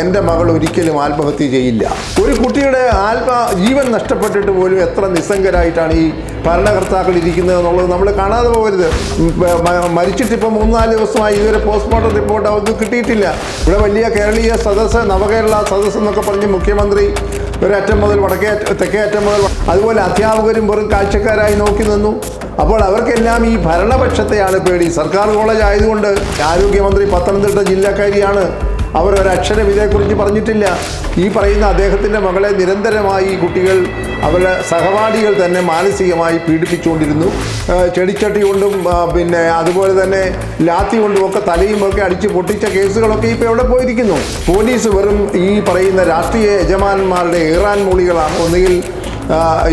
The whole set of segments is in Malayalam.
എന്റെ മകൾ ഒരിക്കലും ആത്മഹത്യ ചെയ്യില്ല. ഒരു കുട്ടിയുടെ ആത്മ ജീവൻ നഷ്ടപ്പെട്ടിട്ട് പോലും എത്ര നിസ്സംഗരായിട്ടാണ് ഈ ഭരണകർത്താക്കൾ ഇരിക്കുന്നത് എന്നുള്ളത് നമ്മൾ കാണാതെ പോകരുത്. മരിച്ചിട്ടിപ്പോൾ മൂന്നാൽ ദിവസമായി ഇതുവരെ പോസ്റ്റ്മോർട്ടം റിപ്പോർട്ട് അവർക്ക് കിട്ടിയിട്ടില്ല. ഇവിടെ വലിയ കേരളീയ സദസ്സ് നവകേരള സദസ്സ് എന്നൊക്കെ പറഞ്ഞ് മുഖ്യമന്ത്രി ഒരറ്റം മുതൽ വടക്കേ തെക്കേ അറ്റം മുതൽ അതുപോലെ അധ്യാപകരും വെറും കാഴ്ചക്കാരായി നോക്കി നിന്നു. അപ്പോൾ അവർക്കെല്ലാം ഈ ഭരണപക്ഷത്തെയാണ് പേടി. സർക്കാർ കോളേജ് ആയതുകൊണ്ട് ആരോഗ്യമന്ത്രി പത്തനംതിട്ട ജില്ലക്കാരിയാണ് അവർ ഒരക്ഷരം ഇതേക്കുറിച്ച് പറഞ്ഞിട്ടില്ല. ഈ പറയുന്ന അദ്ദേഹത്തിന്റെ മകളെ നിരന്തരമായി കുട്ടികൾ അവരുടെ സഹപാഠികൾ തന്നെ മാനസികമായി പീഡിപ്പിച്ചുകൊണ്ടിരുന്നു. ചെടിച്ചട്ടി കൊണ്ടും പിന്നെ അതുപോലെ തന്നെ ലാത്തി കൊണ്ടും ഒക്കെ തലയും ഒക്കെ അടിച്ച് പൊട്ടിച്ച കേസുകളൊക്കെ ഇപ്പോൾ എവിടെ പോയിരിക്കുന്നു? പോലീസ് വെറും ഈ പറയുന്ന രാഷ്ട്രീയ യജമാനന്മാരുടെ ഏറാൻ മൂളികളാണ്. ഒന്നുകിൽ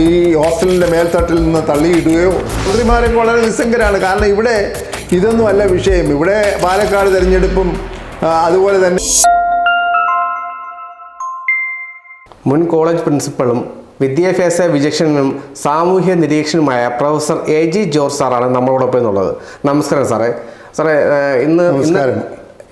ഈ ഹോസ്റ്റലിന്റെ മേൽത്തട്ടിൽ നിന്ന് തള്ളിയിടുകയോ മന്ത്രിമാരൊക്കെ വളരെ നിസ്സംഗരാണ്. കാരണം ഇവിടെ ഇതൊന്നുമല്ല വിഷയം. ഇവിടെ പാലക്കാട് തെരഞ്ഞെടുപ്പും അതുപോലെ തന്നെ മുൻ കോളേജ് പ്രിൻസിപ്പളും വിദ്യാഭ്യാസ വിചക്ഷണനും സാമൂഹ്യ നിരീക്ഷണനുമായ പ്രൊഫസർ എ ജി ജോർജ് സാറാണ് നമ്മളോടൊപ്പം എന്നുള്ളത് നമസ്കാരം സാറേ സാറേ ഇന്ന് ഇന്ന് നമസ്കാരം.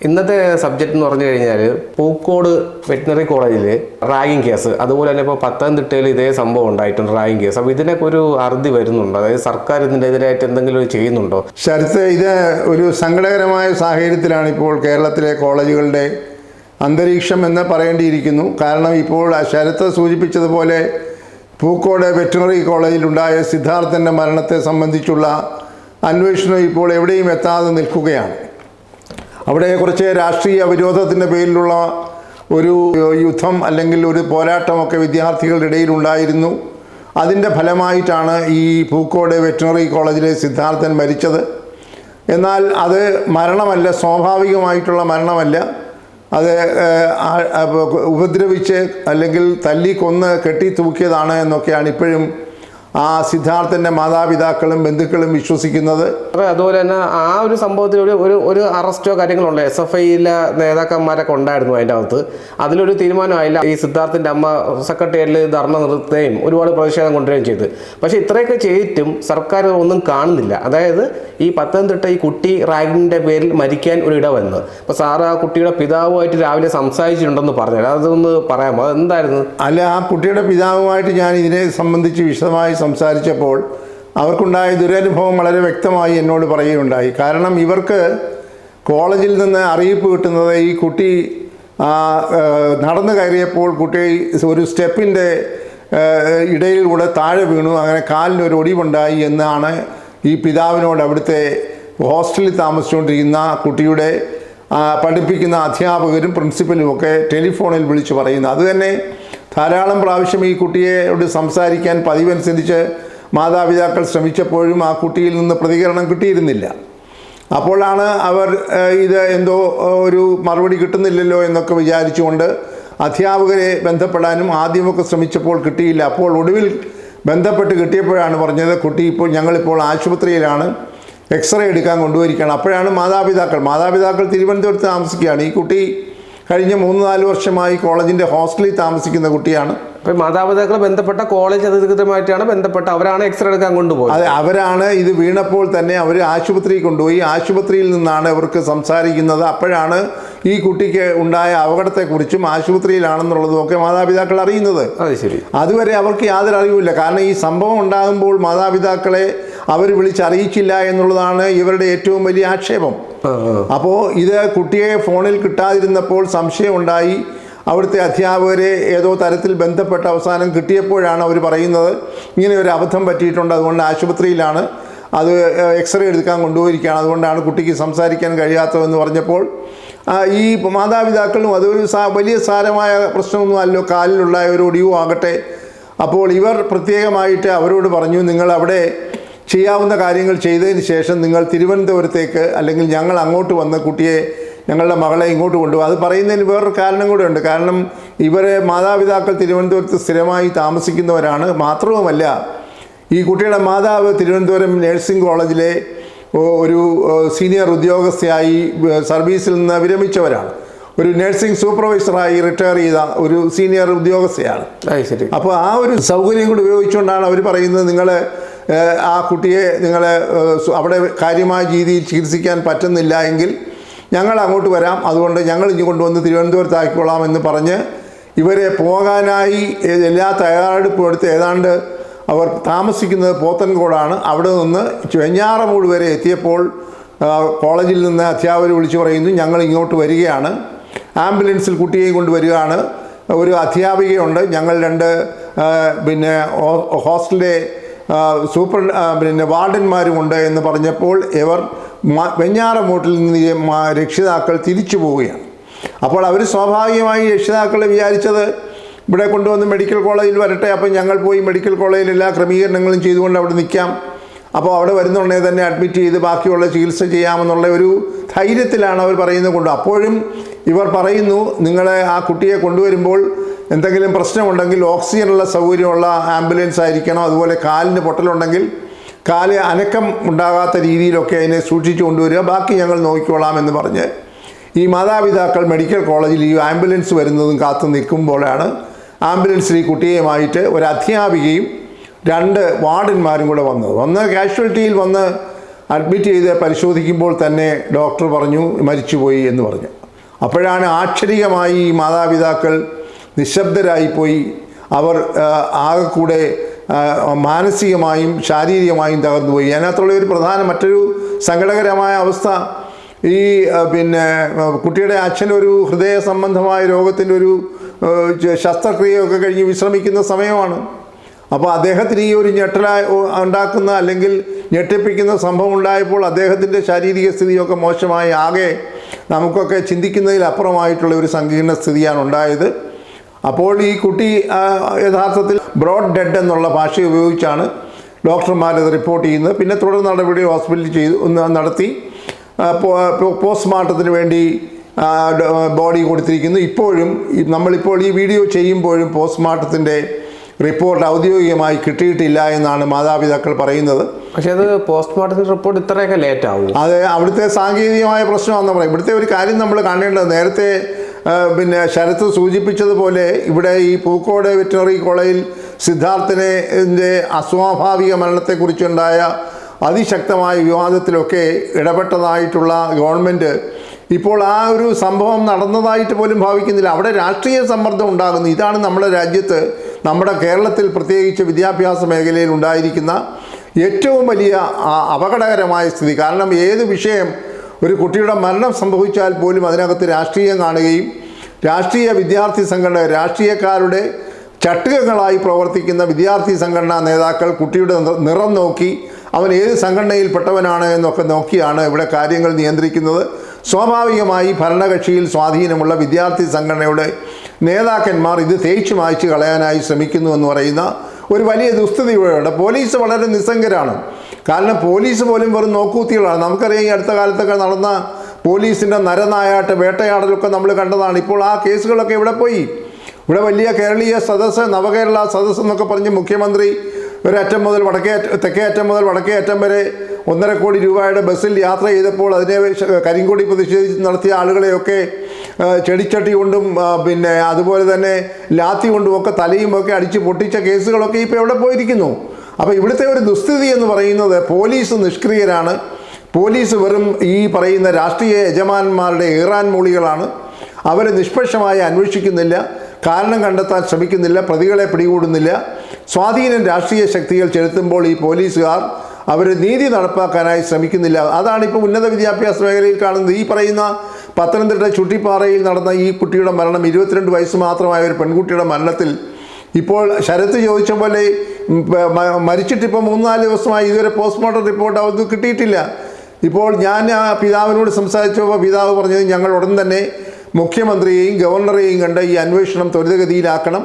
ഇന്നത്തെ സബ്ജക്റ്റ് എന്ന് പറഞ്ഞു കഴിഞ്ഞാൽ പൂക്കോട് വെറ്റിനറി കോളേജിൽ റാഗിങ് കേസ്. അതുപോലെ തന്നെ ഇപ്പോൾ പത്തനംതിട്ടയിൽ ഇതേ സംഭവം ഉണ്ടായിട്ടുണ്ട് റാഗിങ് കേസ്. അപ്പോൾ ഇതിനൊക്കെ ഒരു അറുതി വരുന്നുണ്ടോ. അതായത് സർക്കാർ ഇതിനെതിരായിട്ട് എന്തെങ്കിലും ചെയ്യുന്നുണ്ടോ? ശരത്ത് ഇത് ഒരു സങ്കടകരമായ സാഹചര്യത്തിലാണ് ഇപ്പോൾ കേരളത്തിലെ കോളേജുകളുടെ അന്തരീക്ഷം എന്ന് പറയേണ്ടിയിരിക്കുന്നു. കാരണം ഇപ്പോൾ ശരത്ത് സൂചിപ്പിച്ചതുപോലെ പൂക്കോട് വെറ്റിനറി കോളേജിലുണ്ടായ സിദ്ധാർത്ഥന്റെ മരണത്തെ സംബന്ധിച്ചുള്ള അന്വേഷണം ഇപ്പോൾ എവിടെയും എത്താതെ നിൽക്കുകയാണ്. അവിടെ കുറച്ച് രാഷ്ട്രീയ വിരോധത്തിന്റെ പേരിലുള്ള ഒരു യുദ്ധം അല്ലെങ്കിൽ ഒരു പോരാട്ടമൊക്കെ വിദ്യാർത്ഥികളുടെ ഇടയിലുണ്ടായിരുന്നു അതിന്റെ ഫലമായിട്ടാണ് ഈ പൂക്കോട് വെറ്റിനറി കോളേജിലെ സിദ്ധാർത്ഥൻ മരിച്ചത്. എന്നാൽ അത് മരണമല്ല സ്വാഭാവികമായിട്ടുള്ള മരണമല്ല. അത് ഉപദ്രവിച്ച് അല്ലെങ്കിൽ തല്ലി കൊന്ന് കെട്ടി തൂക്കിയതാണ് എന്നൊക്കെയാണ് ഇപ്പോഴും ആ സിദ്ധാർത്ഥന്റെ മാതാപിതാക്കളും ബന്ധുക്കളും വിശ്വസിക്കുന്നത്. അതെ അതുപോലെ തന്നെ ആ ഒരു സംഭവത്തിൽ ഒരു ഒരു ഒരു അറസ്റ്റോ കാര്യങ്ങളോ ഉണ്ട് എസ് എഫ് ഐയിലെ നേതാക്കന്മാരൊക്കെ ഉണ്ടായിരുന്നു അതിന്റെ അകത്ത്. അതിലൊരു തീരുമാനമായില്ല ഈ സിദ്ധാർത്ഥിന്റെ അമ്മ സെക്രട്ടേറിയറ്റിൽ ധർണ നിർത്തുകയും ഒരുപാട് പ്രതിഷേധം കൊണ്ടുവരികയും ചെയ്തു പക്ഷേ ഇത്രയൊക്കെ ചെയ്തിട്ടും സർക്കാർ ഒന്നും കാണുന്നില്ല. അതായത് ഈ പത്തനംതിട്ട ഈ കുട്ടി റാഗിന്റെ പേരിൽ മരിക്കാൻ ഒരു ഇടവന്ന്. അപ്പോൾ സാറ് ആ കുട്ടിയുടെ പിതാവുമായിട്ട് രാവിലെ സംസാരിച്ചിട്ടുണ്ടെന്ന് പറഞ്ഞു അതൊന്ന് പറയാമോ? അതെന്തായിരുന്നു? അല്ല ആ കുട്ടിയുടെ പിതാവുമായിട്ട് ഞാൻ ഇതിനെ സംബന്ധിച്ച് വിശദമായി സംസാരിച്ചപ്പോൾ അവർക്കുണ്ടായ ദുരനുഭവം വളരെ വ്യക്തമായി എന്നോട് പറയുകയുണ്ടായി. കാരണം ഇവർക്ക് കോളേജിൽ നിന്ന് അറിയിപ്പ് കിട്ടുന്നത് ഈ കുട്ടി നടന്നു കയറിയപ്പോൾ കുട്ടി ഒരു സ്റ്റെപ്പിന്റെ ഇടയിലൂടെ താഴെ വീണു. അങ്ങനെ കാലിന് ഒരു ഒടിവുണ്ടായി എന്നാണ് ഈ പിതാവിനോട് അവിടുത്തെ ഹോസ്റ്റലിൽ താമസിച്ചുകൊണ്ടിരിക്കുന്ന കുട്ടിയുടെ പഠിപ്പിക്കുന്ന അധ്യാപകരും പ്രിൻസിപ്പലും ഒക്കെ ടെലിഫോണിൽ വിളിച്ച് പറയുന്നത്. അത് തന്നെ ധാരാളം പ്രാവശ്യം ഈ കുട്ടിയോട് സംസാരിക്കാൻ പതിവനുസരിച്ച് മാതാപിതാക്കൾ ശ്രമിച്ചപ്പോഴും ആ കുട്ടിയിൽ നിന്ന് പ്രതികരണം കിട്ടിയിരുന്നില്ല. അപ്പോഴാണ് അവർ ഇത് എന്തോ ഒരു മറുപടി കിട്ടുന്നില്ലല്ലോ എന്നൊക്കെ വിചാരിച്ചുകൊണ്ട് അധ്യാപകരെ ബന്ധപ്പെടാനും ആദ്യമൊക്കെ ശ്രമിച്ചപ്പോൾ കിട്ടിയില്ല. അപ്പോൾ ഒടുവിൽ ബന്ധപ്പെട്ട് കിട്ടിയപ്പോഴാണ് പറഞ്ഞത് കുട്ടി ഇപ്പോൾ ഞങ്ങളിപ്പോൾ ആശുപത്രിയിലാണ്. എക്സ്റേ എടുക്കാൻ കൊണ്ടുപോയിരിക്കുകയാണ്. അപ്പോഴാണ് മാതാപിതാക്കൾ മാതാപിതാക്കൾ തിരുവനന്തപുരത്ത് താമസിക്കുകയാണ്. ഈ കുട്ടി കഴിഞ്ഞ മൂന്ന് നാല് വർഷമായി കോളേജിന്റെ ഹോസ്റ്റലിൽ താമസിക്കുന്ന കുട്ടിയാണ്. അപ്പോൾ മാതാപിതാക്കൾ ബന്ധപ്പെട്ട കോളേജ് അധികൃതമായിട്ടാണ് ബന്ധപ്പെട്ട അവരാണ് എക്സ്റേ എടുക്കാൻ കൊണ്ടുപോയത്. അതെ അവരാണ് ഇത് വീണപ്പോൾ തന്നെ അവർ ആശുപത്രിയിൽ കൊണ്ടുപോയി. ആശുപത്രിയിൽ നിന്നാണ് അവർക്ക് സംസാരിക്കുന്നത്. അപ്പോഴാണ് ഈ കുട്ടിക്ക് ഉണ്ടായ അപകടത്തെക്കുറിച്ചും ആശുപത്രിയിലാണെന്നുള്ളതും ഒക്കെ മാതാപിതാക്കൾ അറിയുന്നത്. അത് ശരി. അതുവരെ അവർക്ക് യാതൊരു അറിവുമില്ല. കാരണം ഈ സംഭവം ഉണ്ടാകുമ്പോൾ മാതാപിതാക്കളെ അവർ വിളിച്ചറിയിച്ചില്ല എന്നുള്ളതാണ് ഇവരുടെ ഏറ്റവും വലിയ ആക്ഷേപം. അപ്പോൾ ഇത് കുട്ടിയെ ഫോണിൽ കിട്ടാതിരുന്നപ്പോൾ സംശയമുണ്ടായി. അവിടുത്തെ അധ്യാപകരെ ഏതോ തരത്തിൽ ബന്ധപ്പെട്ട അവസാനം കിട്ടിയപ്പോഴാണ് അവർ പറയുന്നത്. ഇങ്ങനെ ഒരു അബദ്ധം പറ്റിയിട്ടുണ്ട് അതുകൊണ്ട് ആശുപത്രിയിലാണ്. അത് എക്സ്റേ എടുക്കാൻ കൊണ്ടുപോയിരിക്കുകയാണ്. അതുകൊണ്ടാണ് കുട്ടിക്ക് സംസാരിക്കാൻ കഴിയാത്തതെന്ന് പറഞ്ഞപ്പോൾ ഈ മാതാപിതാക്കളും അതൊരു വലിയ സാരമായ പ്രശ്നമൊന്നും അല്ലോ കാലിലുള്ള ഒരു ഒടിവും ആകട്ടെ. അപ്പോൾ ഇവർ പ്രത്യേകമായിട്ട് അവരോട് പറഞ്ഞു നിങ്ങൾ അവിടെ ചെയ്യാവുന്ന കാര്യങ്ങൾ ചെയ്തതിന് ശേഷം നിങ്ങൾ തിരുവനന്തപുരത്തേക്ക് അല്ലെങ്കിൽ ഞങ്ങൾ അങ്ങോട്ട് വന്ന കുട്ടിയെ ഞങ്ങളുടെ മകളെ ഇങ്ങോട്ട് കൊണ്ടുപോകും. അത് പറയുന്നതിന് വേറൊരു കാരണം കൂടെ ഉണ്ട്. കാരണം ഇവരെ മാതാപിതാക്കൾ തിരുവനന്തപുരത്ത് സ്ഥിരമായി താമസിക്കുന്നവരാണ്. മാത്രവുമല്ല ഈ കുട്ടിയുടെ മാതാവ് തിരുവനന്തപുരം നഴ്സിംഗ് കോളേജിലെ ഒരു സീനിയർ ഉദ്യോഗസ്ഥയായി സർവീസിൽ നിന്ന് വിരമിച്ചവരാണ്. ഒരു നഴ്സിംഗ് സൂപ്പർവൈസറായി റിട്ടയർ ചെയ്ത ഒരു സീനിയർ ഉദ്യോഗസ്ഥയാണ്. അപ്പോൾ ആ ഒരു സൗകര്യം കൂടി ഉപയോഗിച്ചുകൊണ്ടാണ് അവർ പറയുന്നത് നിങ്ങൾ ആ കുട്ടിയെ നിങ്ങൾ അവിടെ കാര്യമായ രീതിയിൽ ചികിത്സിക്കാൻ പറ്റുന്നില്ല എങ്കിൽ ഞങ്ങൾ അങ്ങോട്ട് വരാം. അതുകൊണ്ട് ഞങ്ങൾ ഇനി കൊണ്ടുവന്ന് തിരുവനന്തപുരത്താക്കിക്കൊള്ളാം എന്ന് പറഞ്ഞ് ഇവരെ പോകാനായി എല്ലാ തയ്യാറെടുപ്പും എടുത്ത് ഏതാണ്ട് അവർ താമസിക്കുന്നത് പോത്തൻകോടാണ്. അവിടെ നിന്ന് വെഞ്ഞാറമൂട് വരെ എത്തിയപ്പോൾ കോളേജിൽ നിന്ന് അധ്യാപകർ വിളിച്ചു പറയുന്നു ഞങ്ങൾ ഇങ്ങോട്ട് വരികയാണ്. ആംബുലൻസിൽ കുട്ടിയെയും കൊണ്ട് വരികയാണ്. ഒരു അധ്യാപികയുണ്ട്. ഞങ്ങൾ രണ്ട് പിന്നെ ഹോസ്റ്റലിലെ സൂപ്പർ പിന്നെ വാർഡന്മാരുമുണ്ട് എന്ന് പറഞ്ഞപ്പോൾ ഇവർ വെഞ്ഞാറമൂട്ടിൽ നിന്ന് രക്ഷിതാക്കൾ തിരിച്ചു പോവുകയാണ്. അപ്പോൾ അവർ സ്വാഭാവികമായി രക്ഷിതാക്കൾ വിചാരിച്ചത് ഇവിടെ കൊണ്ടുവന്ന് മെഡിക്കൽ കോളേജിൽ വരട്ടെ അപ്പം ഞങ്ങൾ പോയി മെഡിക്കൽ കോളേജിൽ എല്ലാ ക്രമീകരണങ്ങളും ചെയ്തുകൊണ്ട് അവിടെ നിൽക്കാം. അപ്പോൾ അവിടെ വരുന്നുണ്ടെങ്കിൽ തന്നെ അഡ്മിറ്റ് ചെയ്ത് ബാക്കിയുള്ള ചികിത്സ ചെയ്യാമെന്നുള്ള ഒരു ധൈര്യത്തിലാണ് അവർ പറയുന്നത് കൊണ്ട് അപ്പോഴും ഇവർ പറയുന്നു നിങ്ങളെ ആ കുട്ടിയെ കൊണ്ടുവരുമ്പോൾ എന്തെങ്കിലും പ്രശ്നമുണ്ടെങ്കിൽ ഓക്സിജനുള്ള സൗകര്യമുള്ള ആംബുലൻസ് ആയിരിക്കണം. അതുപോലെ കാലിന് പൊട്ടലുണ്ടെങ്കിൽ കാൽ അനക്കം ഉണ്ടാകാത്ത രീതിയിലൊക്കെ അതിനെ സൂക്ഷിച്ചു കൊണ്ടുവരിക. ബാക്കി ഞങ്ങൾ നോക്കിക്കോളാം എന്ന് പറഞ്ഞ് ഈ മാതാപിതാക്കൾ മെഡിക്കൽ കോളേജിൽ ഈ ആംബുലൻസ് വരുന്നതും കാത്തു നിൽക്കുമ്പോഴാണ് ആംബുലൻസിൽ ഈ കുട്ടിയുമായിട്ട് ഒരു അധ്യാപികയും രണ്ട് വാർഡന്മാരും കൂടെ വന്നത്. വന്ന് കാഷ്വൽറ്റിയിൽ വന്ന് അഡ്മിറ്റ് ചെയ്ത് പരിശോധിക്കുമ്പോൾ തന്നെ ഡോക്ടർ പറഞ്ഞു മരിച്ചുപോയി എന്ന് പറഞ്ഞു. അപ്പോഴാണ് ആക്ഷരികമായി ഈ മാതാപിതാക്കൾ നിശബ്ദരായിപ്പോയി. അവർ ആകെക്കൂടെ ആകെ കൂടെ മാനസികമായും ശാരീരികമായും തകർന്നുപോയി. അതിനകത്തുള്ള ഒരു പ്രധാന മറ്റൊരു സങ്കടകരമായ അവസ്ഥ ഈ പിന്നെ കുട്ടിയുടെ അച്ഛനൊരു ഹൃദയ സംബന്ധമായ രോഗത്തിന്റെ ഒരു ശസ്ത്രക്രിയയൊക്കെ കഴിഞ്ഞ് വിശ്രമിക്കുന്ന സമയമാണ്. അപ്പോൾ അദ്ദേഹത്തിന് ഈ ഒരു ഞെട്ടല ഉണ്ടാക്കുന്ന അല്ലെങ്കിൽ ഞെട്ടിപ്പിക്കുന്ന സംഭവം ഉണ്ടായപ്പോൾ അദ്ദേഹത്തിന്റെ ശാരീരിക സ്ഥിതിയൊക്കെ മോശമായി. ആകെ നമുക്കൊക്കെ ചിന്തിക്കുന്നതിൽ അപ്പുറമായിട്ടുള്ള ഒരു സങ്കീർണ സ്ഥിതിയാണ് ഉണ്ടായത്. അപ്പോൾ ഈ കുട്ടി യഥാർത്ഥത്തിൽ ബ്രോഡ് ഡെഡ് എന്നുള്ള ഭാഷ ഉപയോഗിച്ചാണ് ഡോക്ടർമാരത് റിപ്പോർട്ട് ചെയ്യുന്നത്. പിന്നെ തുടർ നടപടി ഹോസ്പിറ്റലിൽ ചെയ്തു ഒന്ന് നടത്തി. പോസ്റ്റ്മോർട്ടത്തിന് വേണ്ടി ബോഡി കൊടുത്തിരിക്കുന്നു. ഇപ്പോഴും നമ്മളിപ്പോൾ ഈ വീഡിയോ ചെയ്യുമ്പോഴും പോസ്റ്റ്മോർട്ടത്തിന്റെ റിപ്പോർട്ട് ഔദ്യോഗികമായി കിട്ടിയിട്ടില്ല എന്നാണ് മാതാപിതാക്കൾ പറയുന്നത്. പക്ഷേ അത് പോസ്റ്റ്മോർട്ടം റിപ്പോർട്ട് ഇത്രയൊക്കെ ലേറ്റ് ആവും അത് അവിടുത്തെ സാങ്കേതികമായ പ്രശ്നമാണെന്ന് പറയും. ഇവിടുത്തെ ഒരു കാര്യം നമ്മൾ കാണേണ്ടത് നേരത്തെ പിന്നെ ശരത്ത് സൂചിപ്പിച്ചതുപോലെ ഇവിടെ ഈ പൂക്കോട് വെറ്റിനറി കോളേജിൽ സിദ്ധാർത്ഥിനെ അസ്വാഭാവിക മരണത്തെക്കുറിച്ചുണ്ടായ അതിശക്തമായ വിവാദത്തിലൊക്കെ ഇടപെട്ടതായിട്ടുള്ള ഗവൺമെന്റ് ഇപ്പോൾ ആ ഒരു സംഭവം നടന്നതായിട്ട് പോലും ഭാവിക്കുന്നില്ല. അവിടെ രാഷ്ട്രീയ സമ്മർദ്ദം ഉണ്ടാകുന്നു. ഇതാണ് നമ്മുടെ രാജ്യത്ത് നമ്മുടെ കേരളത്തിൽ പ്രത്യേകിച്ച് വിദ്യാഭ്യാസ മേഖലയിൽ ഉണ്ടായിരിക്കുന്ന ഏറ്റവും വലിയ അപകടകരമായ സ്ഥിതി. കാരണം ഏത് വിഷയം ഒരു കുട്ടിയുടെ മരണം സംഭവിച്ചാൽ പോലും അതിനകത്ത് രാഷ്ട്രീയം കാണുകയും രാഷ്ട്രീയ വിദ്യാർത്ഥി സംഘടന രാഷ്ട്രീയക്കാരുടെ ചട്ടുകങ്ങളായി പ്രവർത്തിക്കുന്ന വിദ്യാർത്ഥി സംഘടനാ നേതാക്കൾ കുട്ടിയുടെ നിറം നോക്കി അവൻ ഏത് സംഘടനയിൽപ്പെട്ടവനാണ് എന്നൊക്കെ നോക്കിയാണ് ഇവിടെ കാര്യങ്ങൾ നിയന്ത്രിക്കുന്നത്. സ്വാഭാവികമായി ഭരണകക്ഷിയിൽ സ്വാധീനമുള്ള വിദ്യാർത്ഥി സംഘടനയുടെ നേതാക്കന്മാർ ഇത് തേച്ചു മായ്ച്ചു കളയാനായി ശ്രമിക്കുന്നു എന്ന് പറയുന്ന ഒരു വലിയ ദുസ്ഥിതി ഇവിടെയുണ്ട് പോലീസ് വളരെ നിസ്സംഗരാണ്. കാരണം പോലീസ് പോലും വെറും നോക്കൂത്തികളാണ് നമുക്കറിയാം ഈ അടുത്ത കാലത്തൊക്കെ നടന്ന പോലീസിന്റെ നരനായാട്ട് വേട്ടയാടലൊക്കെ നമ്മൾ കണ്ടതാണ്. ഇപ്പോൾ ആ കേസുകളൊക്കെ ഇവിടെ പോയി? ഇവിടെ വലിയ കേരളീയ സദസ്സ് നവകേരള സദസ്സ് എന്നൊക്കെ പറഞ്ഞ് മുഖ്യമന്ത്രി ഒരറ്റം മുതൽ വടക്കേ തെക്കേ അറ്റം മുതൽ വടക്കേ അറ്റം വരെ ഒന്നര കോടി രൂപയുടെ ബസ്സിൽ യാത്ര ചെയ്തപ്പോൾ അതിനെ കരിങ്കൊടി പ്രതിഷേധിച്ച് നടത്തിയ ആളുകളെയൊക്കെ ചെടിച്ചട്ടി കൊണ്ടും പിന്നെ അതുപോലെ തന്നെ ലാത്തി കൊണ്ടും ഒക്കെ തലയും ഒക്കെ അടിച്ച് പൊട്ടിച്ച കേസുകളൊക്കെ ഇപ്പോൾ എവിടെ പോയിരിക്കുന്നു? അപ്പോൾ ഇവിടുത്തെ ഒരു ദുസ്ഥിതി എന്ന് പറയുന്നത് പോലീസ് നിഷ്ക്രിയരാണ്. പോലീസ് വെറും ഈ പറയുന്ന രാഷ്ട്രീയ യജമാന്മാരുടെ ഈറാൻ മൂളികളാണ്. അവരെ നിഷ്പക്ഷമായി അന്വേഷിക്കുന്നില്ല. കാരണം കണ്ടെത്താൻ ശ്രമിക്കുന്നില്ല. പ്രതികളെ പിടികൂടുന്നില്ല. സ്വാധീനം രാഷ്ട്രീയ ശക്തികൾ ചെലുത്തുമ്പോൾ ഈ പോലീസുകാർ അവർ നീതി നടപ്പാക്കാനായി ശ്രമിക്കുന്നില്ല. അതാണ് ഇപ്പോൾ ഉന്നത വിദ്യാഭ്യാസ മേഖലയിൽ കാണുന്നത്. ഈ പറയുന്ന പത്തനംതിട്ട ചുട്ടിപ്പാറയിൽ നടന്ന ഈ കുട്ടിയുടെ മരണം ഇരുപത്തിരണ്ട് വയസ്സ് മാത്രമായ ഒരു പെൺകുട്ടിയുടെ മരണത്തിൽ ഇപ്പോൾ ശരത്ത് ചോദിച്ച പോലെ മരിച്ചിട്ട് ഇപ്പോൾ മൂന്ന് മൂന്നാൽ ദിവസമായി ഇതുവരെ പോസ്റ്റ്മോർട്ടം റിപ്പോർട്ട് അവർക്ക് കിട്ടിയിട്ടില്ല. ഇപ്പോൾ ഞാൻ ആ പിതാവിനോട് സംസാരിച്ചപ്പോൾ പിതാവ് പറഞ്ഞത് ഞങ്ങൾ ഉടൻ തന്നെ മുഖ്യമന്ത്രിയെയും ഗവർണറെയും കണ്ട് ഈ അന്വേഷണം ത്വരിതഗതിയിലാക്കണം.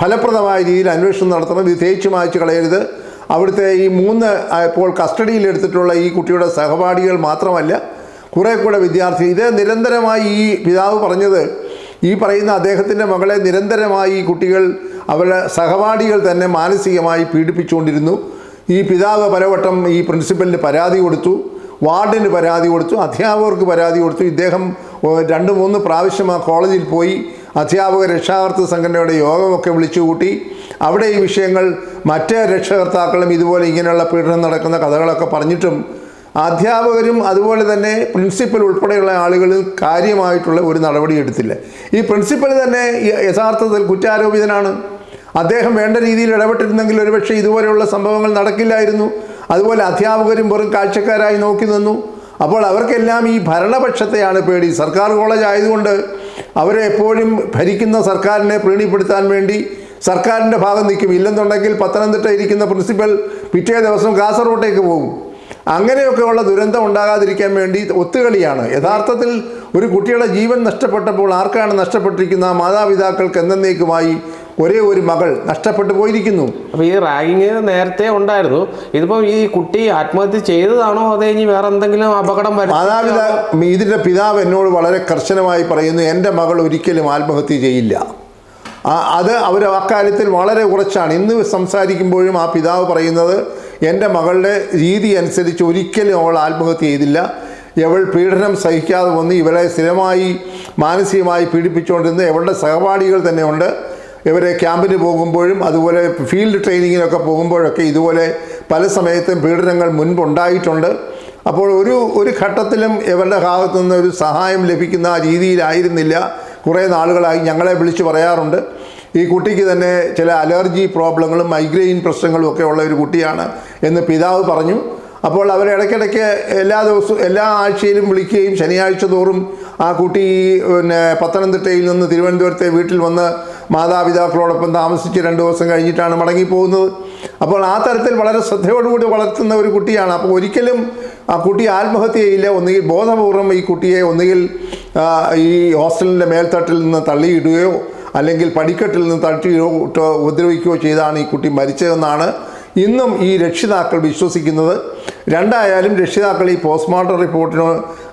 ഫലപ്രദമായ രീതിയിൽ അന്വേഷണം നടത്തണം. ഇത് തേച്ച് മായ്ച്ച് കളയരുത്. അവിടുത്തെ ഈ മൂന്ന് ഇപ്പോൾ കസ്റ്റഡിയിലെടുത്തിട്ടുള്ള ഈ കുട്ടിയുടെ സഹപാഠികൾ മാത്രമല്ല കുറേ കൂടെ വിദ്യാർത്ഥി ഇത് നിരന്തരമായി ഈ പിതാവ് പറഞ്ഞത് ഈ പറയുന്ന അദ്ദേഹത്തിന്റെ മകളെ നിരന്തരമായി ഈ കുട്ടികൾ അവരുടെ സഹപാഠികൾ തന്നെ മാനസികമായി പീഡിപ്പിച്ചുകൊണ്ടിരുന്നു. ഈ പിതാവ് പലവട്ടം ഈ പ്രിൻസിപ്പലിന് പരാതി കൊടുത്തു വാർഡിന് പരാതി കൊടുത്തു അധ്യാപകർക്ക് പരാതി കൊടുത്തു. ഇദ്ദേഹം രണ്ട് മൂന്ന് പ്രാവശ്യം ആ കോളേജിൽ പോയി അധ്യാപക രക്ഷാകർത്തൃ സംഘടനയുടെ യോഗമൊക്കെ വിളിച്ചുകൂട്ടി. അവിടെ ഈ വിഷയങ്ങൾ മറ്റ് രക്ഷകർത്താക്കളും ഇതുപോലെ ഇങ്ങനെയുള്ള പീഡനം നടക്കുന്ന കഥകളൊക്കെ പറഞ്ഞിട്ടും അധ്യാപകരും അതുപോലെ തന്നെ പ്രിൻസിപ്പൽ ഉൾപ്പെടെയുള്ള ആളുകളിൽ കാര്യമായിട്ടുള്ള ഒരു നടപടി എടുത്തില്ല ഈ പ്രിൻസിപ്പൽ തന്നെ യഥാർത്ഥത്തിൽ കുറ്റാരോപിതനാണ്. അദ്ദേഹം വേണ്ട രീതിയിൽ ഇടപെട്ടിരുന്നെങ്കിൽ ഒരുപക്ഷെ ഇതുപോലെയുള്ള സംഭവങ്ങൾ നടക്കില്ലായിരുന്നു. അതുപോലെ അധ്യാപകരും വെറും കാഴ്ചക്കാരായി നോക്കി നിന്നു. അപ്പോൾ അവർക്കെല്ലാം ഈ ഭരണപക്ഷത്തെയാണ് പേടി. സർക്കാർ കോളേജ് ആയതുകൊണ്ട് അവരെ എപ്പോഴും ഭരിക്കുന്ന സർക്കാരിനെ പ്രീണിപ്പെടുത്താൻ വേണ്ടി സർക്കാരിന്റെ ഭാഗം നിൽക്കും. ഇല്ലെന്നുണ്ടെങ്കിൽ പത്തനംതിട്ട ഇരിക്കുന്ന പ്രിൻസിപ്പൽ പിറ്റേ ദിവസം കാസർഗോട്ടേക്ക് പോകും. അങ്ങനെയൊക്കെയുള്ള ദുരന്തം ഉണ്ടാകാതിരിക്കാൻ വേണ്ടി ഒത്തുകളിയാണ്. യഥാർത്ഥത്തിൽ ഒരു കുട്ടിയുടെ ജീവൻ നഷ്ടപ്പെട്ടപ്പോൾ ആർക്കാണ് നഷ്ടപ്പെട്ടിരിക്കുന്ന മാതാപിതാക്കൾക്ക് എന്നേക്കുമായി ഒരേ ഒരു മകൾ നഷ്ടപ്പെട്ടു പോയിരിക്കുന്നു. അപ്പോൾ ഈ റാഗിങ് നേരത്തെ ഉണ്ടായിരുന്നു. ഇതിപ്പോൾ ഈ കുട്ടി ആത്മഹത്യ ചെയ്തതാണോ അതോ ഇനി വേറെ എന്തെങ്കിലും അപകടം വരും മാതാപിതാ ഇതിന്റെ പിതാവ് എന്നോട് വളരെ കർശനമായി പറയുന്നു എന്റെ മകൾ ഒരിക്കലും ആത്മഹത്യ ചെയ്യില്ല. അത് അവർ അക്കാര്യത്തിൽ വളരെ കുറച്ചാണ് ഇന്ന് സംസാരിക്കുമ്പോഴും ആ പിതാവ് പറയുന്നത് എന്റെ മകളുടെ രീതി അനുസരിച്ച് ഒരിക്കലും അവൾ ആത്മഹത്യ ചെയ്തില്ല. ഇവൾ പീഡനം സഹിക്കാതെ വന്ന് ഇവളെ സ്ഥിരമായി മാനസികമായി പീഡിപ്പിച്ചുകൊണ്ടിരുന്ന ഇവളുടെ സഹപാഠികൾ തന്നെ ഉണ്ട് ഇവരെ ക്യാമ്പിന് പോകുമ്പോഴും അതുപോലെ ഫീൽഡ് ട്രെയിനിങ്ങിനൊക്കെ പോകുമ്പോഴൊക്കെ ഇതുപോലെ പല സമയത്തും പീഡനങ്ങൾ മുൻപുണ്ടായിട്ടുണ്ട്. അപ്പോൾ ഒരു ഒരു ഘട്ടത്തിലും ഇവരുടെ ഭാഗത്തു നിന്ന് ഒരു സഹായം ലഭിക്കുന്ന രീതിയിലായിരുന്നില്ല. കുറേ നാളുകളായി ഞങ്ങളെ വിളിച്ചു പറയാറുണ്ട്. ഈ കുട്ടിക്ക് തന്നെ ചില അലർജി പ്രോബ്ലങ്ങളും മൈഗ്രെയിൻ പ്രശ്നങ്ങളും ഒക്കെ ഉള്ള ഒരു കുട്ടിയാണ് എന്ന് പിതാവ് പറഞ്ഞു. അപ്പോൾ അവർ ഇടയ്ക്കിടയ്ക്ക് എല്ലാ ദിവസവും എല്ലാ ആഴ്ചയിലും വിളിക്കുകയും ശനിയാഴ്ച തോറും ആ കുട്ടി പിന്നെ പത്തനംതിട്ടയിൽ നിന്ന് തിരുവനന്തപുരത്തെ വീട്ടിൽ വന്ന് മാതാപിതാക്കളോടൊപ്പം താമസിച്ച് രണ്ട് ദിവസം കഴിഞ്ഞിട്ടാണ് മടങ്ങിപ്പോകുന്നത്. അപ്പോൾ ആ തരത്തിൽ വളരെ ശ്രദ്ധയോടുകൂടി വളർത്തുന്ന ഒരു കുട്ടിയാണ്. അപ്പോൾ ഒരിക്കലും ആ കുട്ടി ആത്മഹത്യ ചെയ്യില്ല ഒന്നുകിൽ ബോധപൂർവം ഈ കുട്ടിയെ ഒന്നുകിൽ ഈ ഹോസ്റ്റലിന്റെ മേൽത്തട്ടിൽ നിന്ന് തള്ളിയിടുകയോ അല്ലെങ്കിൽ പടിക്കെട്ടിൽ നിന്ന് തട്ടിയോ ഉപദ്രവിക്കുകയോ ചെയ്താണ് ഈ കുട്ടി മരിച്ചതെന്നാണ് ഇന്നും ഈ രക്ഷിതാക്കൾ വിശ്വസിക്കുന്നത്. രണ്ടായാലും രക്ഷിതാക്കൾ ഈ പോസ്റ്റ്മോർട്ടം റിപ്പോർട്ടിന്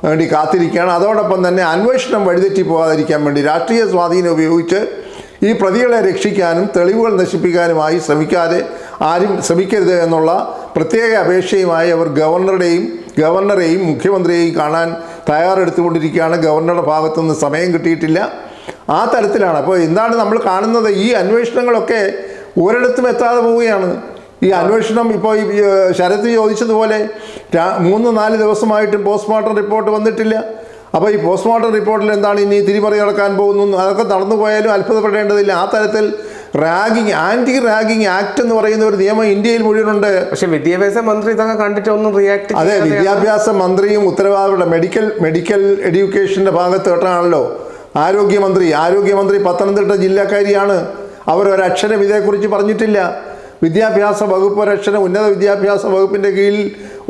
വേണ്ടി കാത്തിരിക്കുകയാണ്. അതോടൊപ്പം തന്നെ അന്വേഷണം വഴിതെറ്റി പോകാതിരിക്കാൻ വേണ്ടി രാഷ്ട്രീയ സ്വാധീനം ഉപയോഗിച്ച് ഈ പ്രതികളെ രക്ഷിക്കാനും തെളിവുകൾ നശിപ്പിക്കാനുമായി ശ്രമിക്കാതെ ആരും ശ്രമിക്കരുത് എന്നുള്ള പ്രത്യേക അപേക്ഷയുമായി അവർ ഗവർണറുടെയും ഗവർണറെയും മുഖ്യമന്ത്രിയെയും കാണാൻ തയ്യാറെടുത്തുകൊണ്ടിരിക്കുകയാണ്. ഗവർണറുടെ ഭാഗത്തുനിന്ന് സമയം കിട്ടിയിട്ടില്ല. ആ തരത്തിലാണ്. അപ്പോൾ എന്താണ് നമ്മൾ കാണുന്നത്? ഈ അന്വേഷണങ്ങളൊക്കെ ഒരിടത്തും എത്താതെ പോവുകയാണ്. ഈ അന്വേഷണം ഇപ്പോൾ ഈ ശരത് ചോദിച്ചതുപോലെ മൂന്ന് നാല് ദിവസമായിട്ടും പോസ്റ്റ്മോർട്ടം റിപ്പോർട്ട് വന്നിട്ടില്ല. അപ്പോൾ ഈ പോസ്റ്റ്മോർട്ടം റിപ്പോർട്ടിൽ എന്താണ് ഇനി തിരിമറി നടക്കാൻ പോകുന്നു? അതൊക്കെ നടന്നു പോയാലും അത്ഭുതപ്പെടേണ്ടതില്ല. ആ തരത്തിൽ റാഗിങ് ആന്റി റാഗിങ് ആക്ട് എന്ന് പറയുന്ന ഒരു നിയമം ഇന്ത്യയിൽ മുഴുവനുണ്ട്. പക്ഷെ വിദ്യാഭ്യാസ മന്ത്രി ഇതൊക്കെ കണ്ടിട്ട് ഒന്നും റിയാക്ട് അതെ വിദ്യാഭ്യാസ മന്ത്രിയും ഉത്തരവാദിയുടെ മെഡിക്കൽ മെഡിക്കൽ എഡ്യൂക്കേഷന്റെ ഭാഗത്ത് കേട്ടാണല്ലോ. ആരോഗ്യമന്ത്രി ആരോഗ്യമന്ത്രി പത്തനംതിട്ട ജില്ലക്കാരിയാണ്. അവർ ഒരക്ഷരം ഇതേക്കുറിച്ച് പറഞ്ഞിട്ടില്ല. വിദ്യാഭ്യാസ വകുപ്പ് രക്ഷണ ഉന്നത വിദ്യാഭ്യാസ വകുപ്പിന്റെ കീഴിൽ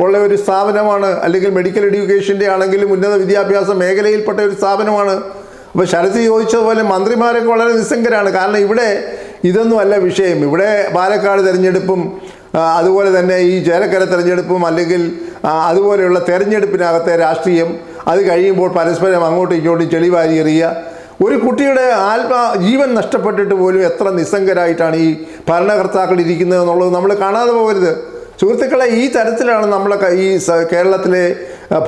ഉള്ള ഒരു സ്ഥാപനമാണ് അല്ലെങ്കിൽ മെഡിക്കൽ എഡ്യൂക്കേഷന്റെ ആണെങ്കിലും ഉന്നത വിദ്യാഭ്യാസ മേഖലയിൽപ്പെട്ട ഒരു സ്ഥാപനമാണ്. അപ്പോൾ ശരത് ചോദിച്ചതുപോലെ മന്ത്രിമാരൊക്കെ വളരെ നിസ്സംഗരാണ്. കാരണം ഇവിടെ ഇതൊന്നുമല്ല വിഷയം. ഇവിടെ പാലക്കാട് തിരഞ്ഞെടുപ്പും അതുപോലെ തന്നെ ഈ ചേലക്കര തിരഞ്ഞെടുപ്പും അല്ലെങ്കിൽ അതുപോലെയുള്ള തെരഞ്ഞെടുപ്പിനകത്തെ രാഷ്ട്രീയം അത് കഴിയുമ്പോൾ പരസ്പരം അങ്ങോട്ടും ഇങ്ങോട്ടും ചെളിവാരി എറിയുക. ഒരു കുട്ടിയുടെ ആത്മ ജീവൻ നഷ്ടപ്പെട്ടിട്ട് പോലും എത്ര നിസ്സംഗരായിട്ടാണ് ഈ ഭരണകർത്താക്കൾ ഇരിക്കുന്നത് എന്നുള്ളത് നമ്മൾ കാണാതെ പോകരുത്. സുഹൃത്തുക്കളെ ഈ തരത്തിലാണ് നമ്മളെ ഈ കേരളത്തിലെ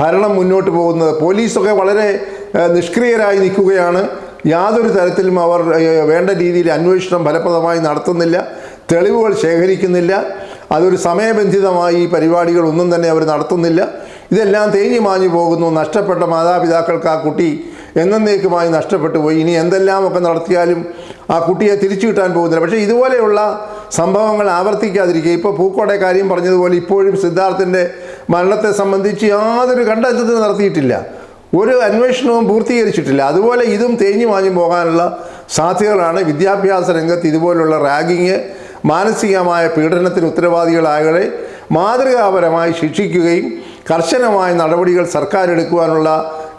ഭരണം മുന്നോട്ട് പോകുന്നത്. പോലീസൊക്കെ വളരെ നിഷ്ക്രിയരായി നിൽക്കുകയാണ്. യാതൊരു തരത്തിലും അവർ വേണ്ട രീതിയിൽ അന്വേഷണം ഫലപ്രദമായി നടത്തുന്നില്ല തെളിവുകൾ ശേഖരിക്കുന്നില്ല അതൊരു സമയബന്ധിതമായി ഈ പരിപാടികൾ ഒന്നും തന്നെ അവർ നടത്തുന്നില്ല. ഇതെല്ലാം തേഞ്ഞു മാഞ്ഞു പോകുന്നു. നഷ്ടപ്പെട്ട മാതാപിതാക്കൾക്ക് ആ കുട്ടി എന്നേക്കുമായി നഷ്ടപ്പെട്ടു പോയി. ഇനി എന്തെല്ലാമൊക്കെ നടത്തിയാലും ആ കുട്ടിയെ തിരിച്ചു കിട്ടാൻ പോകുന്നില്ല. പക്ഷേ ഇതുപോലെയുള്ള സംഭവങ്ങൾ ആവർത്തിക്കാതിരിക്കുക ഇപ്പോൾ പൂക്കോടെ കാര്യം പറഞ്ഞതുപോലെ ഇപ്പോഴും സിദ്ധാർത്ഥിന്റെ മരണത്തെ സംബന്ധിച്ച് യാതൊരു കണ്ടെത്തലും നടത്തിയിട്ടില്ല. ഒരു അന്വേഷണവും പൂർത്തീകരിച്ചിട്ടില്ല. അതുപോലെ ഇതും തേഞ്ഞു മാഞ്ഞു പോകാനുള്ള സാധ്യതകളാണ് വിദ്യാഭ്യാസ രംഗത്ത് ഇതുപോലുള്ള റാഗിങ് മാനസികമായ പീഡനത്തിന് ഉത്തരവാദികളായവരെ മാതൃകാപരമായി ശിക്ഷിക്കുകയും കർശനമായ നടപടികൾ സർക്കാർ എടുക്കുവാനുള്ള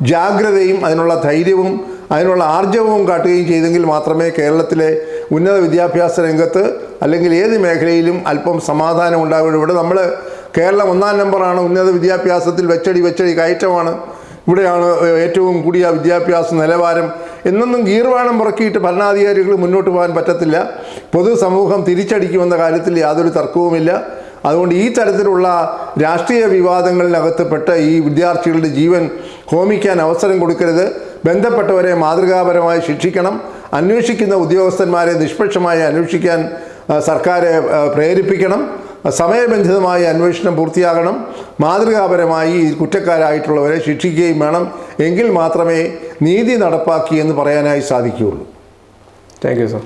ജാഗ്രതയും അതിനുള്ള ധൈര്യവും അതിനുള്ള ആർജവവും കാട്ടുകയും ചെയ്തെങ്കിൽ മാത്രമേ കേരളത്തിലെ ഉന്നത വിദ്യാഭ്യാസ രംഗത്ത് അല്ലെങ്കിൽ ഏത് മേഖലയിലും അല്പം സമാധാനം ഉണ്ടാവുകയുള്ളൂ. ഇവിടെ നമ്മൾ കേരളം ഒന്നാം നമ്പറാണ്. ഉന്നത വിദ്യാഭ്യാസത്തിൽ വെച്ചടി വെച്ചടി കയറ്റമാണ്. ഇവിടെയാണ് ഏറ്റവും കൂടിയ വിദ്യാഭ്യാസ നിലവാരം. എന്നൊന്നും ഗീർവാണം പുറക്കിയിട്ട് ഭരണാധികാരികൾ മുന്നോട്ട് പോകാൻ പറ്റത്തില്ല. പൊതുസമൂഹം തിരിച്ചടിക്കുമെന്ന കാര്യത്തിൽ യാതൊരു തർക്കവുമില്ല. അതുകൊണ്ട് ഈ തരത്തിലുള്ള രാഷ്ട്രീയ വിവാദങ്ങളിനകത്ത് ഈ വിദ്യാർത്ഥികളുടെ ജീവൻ ഹോമിക്കാൻ അവസരം കൊടുക്കരുത്. ബന്ധപ്പെട്ടവരെ മാതൃകാപരമായി ശിക്ഷിക്കണം. അന്വേഷിക്കുന്ന ഉദ്യോഗസ്ഥന്മാരെ നിഷ്പക്ഷമായി അന്വേഷിക്കാൻ സർക്കാരെ പ്രേരിപ്പിക്കണം. സമയബന്ധിതമായി അന്വേഷണം പൂർത്തിയാകണം. മാതൃകാപരമായി കുറ്റക്കാരായിട്ടുള്ളവരെ ശിക്ഷിക്കുകയും വേണം. എങ്കിൽ മാത്രമേ നീതി നടപ്പാക്കി എന്ന് പറയാനായി സാധിക്കുകയുള്ളൂ. Thank you sir